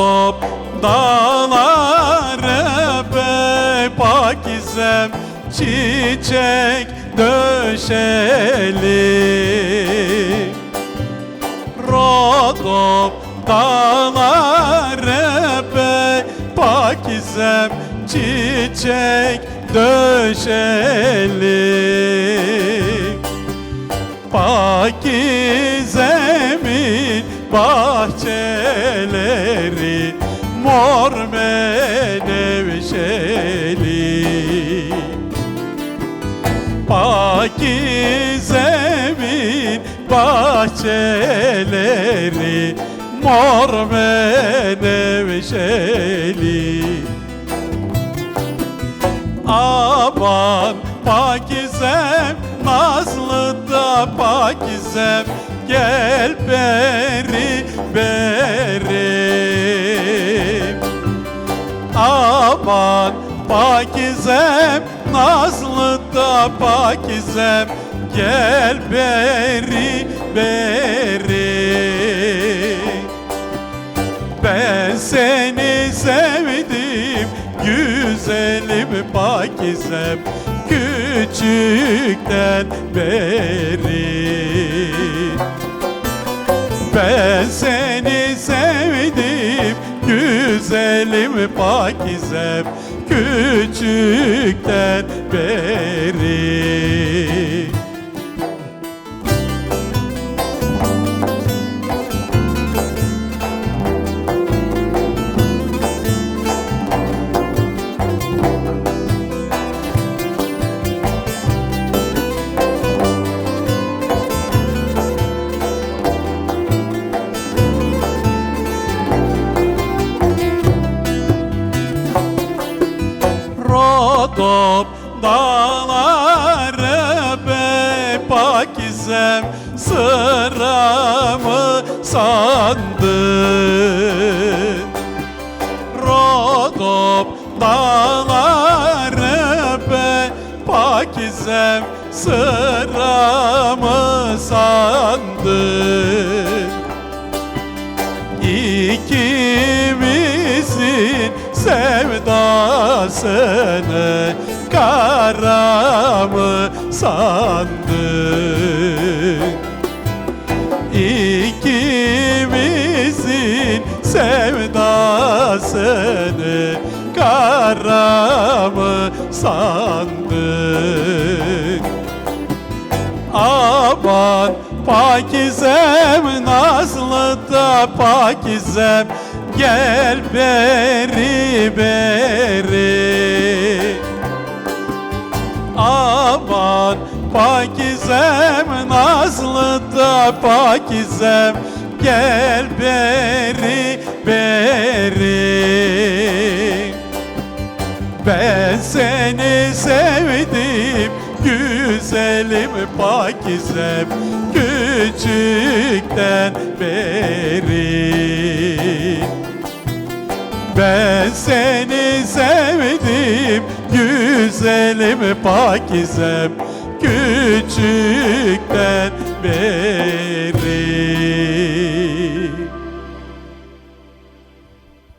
top dağlara be pakizem çiçek döşelim Rodop dağlara be pakizem çiçek döşelim Pakizemin bah bahçeleri mor menevşeli. Pakizemin bahçeleri mor menevşeli. Aman Pakizem Nazlı da Pakizem Gel beri beri Aman Pakizem Nazlı da Pakizem. Gel beri beri. Ben seni sevdim güzelim pakizem. Küçükten beri. Ben seni güzelim pakizem küçükten beri Rodop dağları be pakizem sıramı sandın Rodop dağları be pakizem sıramı sandın sevdasını kara mı sandın? İkimizin sevdasını kara mı sandın? Aman Pakizem da Pakizem Gel beri beri. Aman Pakizem Nazlı da Pakizem Gel beri beri. Ben seni sevdim güzelim pakizem küçükten beri. Ben seni sevdim güzelim pakizem küçükten